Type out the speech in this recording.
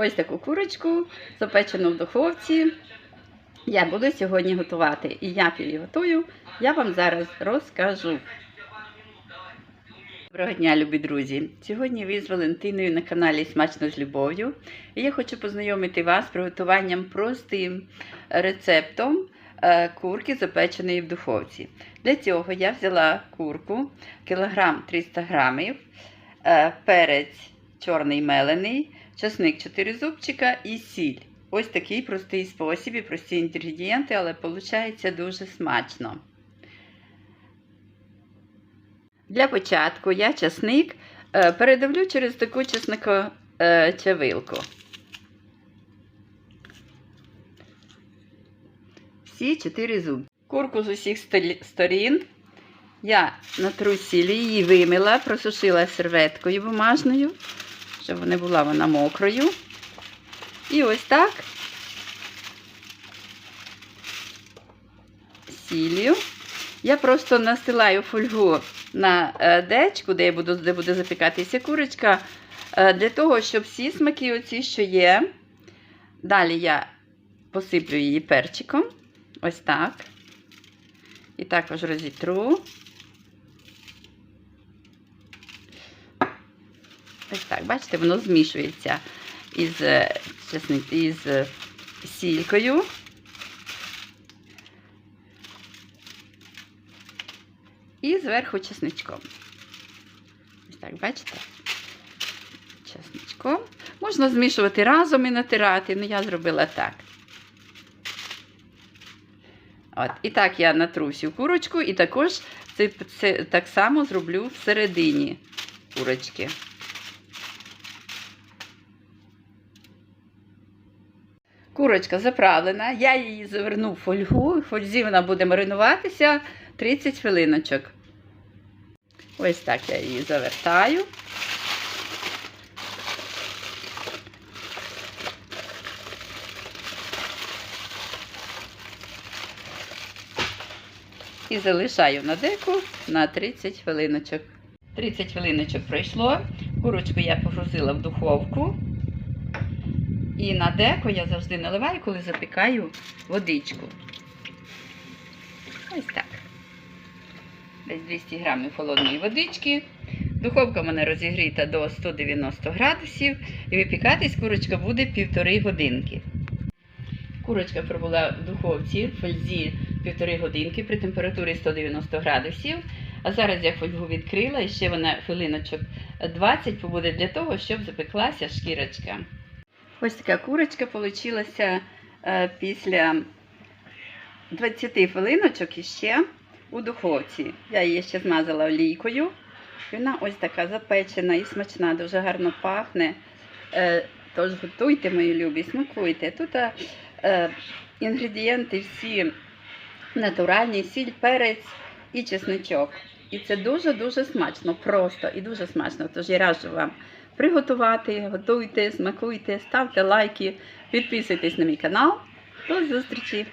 Ось таку курочку, запечену в духовці. Я буду сьогодні готувати. І я готую, я вам зараз розкажу. Доброго дня, любі друзі! Сьогодні ви з Валентиною на каналі Смачно з любов'ю. І я хочу познайомити вас з приготуванням простим рецептом е, курки, запеченої в духовці. Для цього я взяла курку, кілограм 300 грамів, е, перець чорний мелений, часник 4 зубчика і сіль. Ось такий простий спосіб і прості інгредієнти, але виходить дуже смачно. Для початку я часник е, передавлю через таку чесникочавилку. Всі чотири зуби. Курку з усіх сторін я натру сілі, її вимила, просушила серветкою бумажною, щоб не була вона мокрою. І ось так сіллю. Я просто настилаю фольгу на е, дечку, де, я буду, де буде запікатися курочка, е, для того, щоб всі смаки, оці, що є. Далі я посиплю її перчиком. Ось так. І також розітру. Ось так, бачите, воно змішується із, е, із е, сількою. І зверху чесничком. Ось так, бачите? Чесничком. Можна змішувати разом і натирати, але я зробила так. От, І так я натру всю курочку, і також це, це так само зроблю всередині курочки. Курочка заправлена, я її заверну в фольгу, в фользі вона буде маринуватися 30 хвилиночок. Ось так я її завертаю. І залишаю на деку на 30 хвилиночок. 30 хвилиночок пройшло. Курочку я погрузила в духовку. І на деко я завжди наливаю, коли запікаю водичку. Ось так. Десь 200 грамів холодної водички. Духовка в мене розігріта до 190 градусів. І випікатись курочка буде півтори годинки. Курочка пробула в духовці в фользі півтори годинки при температурі 190 градусів. А зараз я фольгу відкрила і ще вона хвилиночок 20 побуде для того, щоб запеклася шкірочка. Ось така курочка получилася е, після 20 хвилиночок іще у духовці. Я її ще змазала олійкою. Вона ось така запечена і смачна, дуже гарно пахне. Е, тож готуйте, мої любі, смакуйте. Тут е, інгредієнти всі натуральні, сіль, перець і чесничок. І це дуже-дуже смачно, просто і дуже смачно. Тож я раджу вам приготувати, готуйте, смакуйте, ставте лайки, підписуйтесь на мій канал. До зустрічі!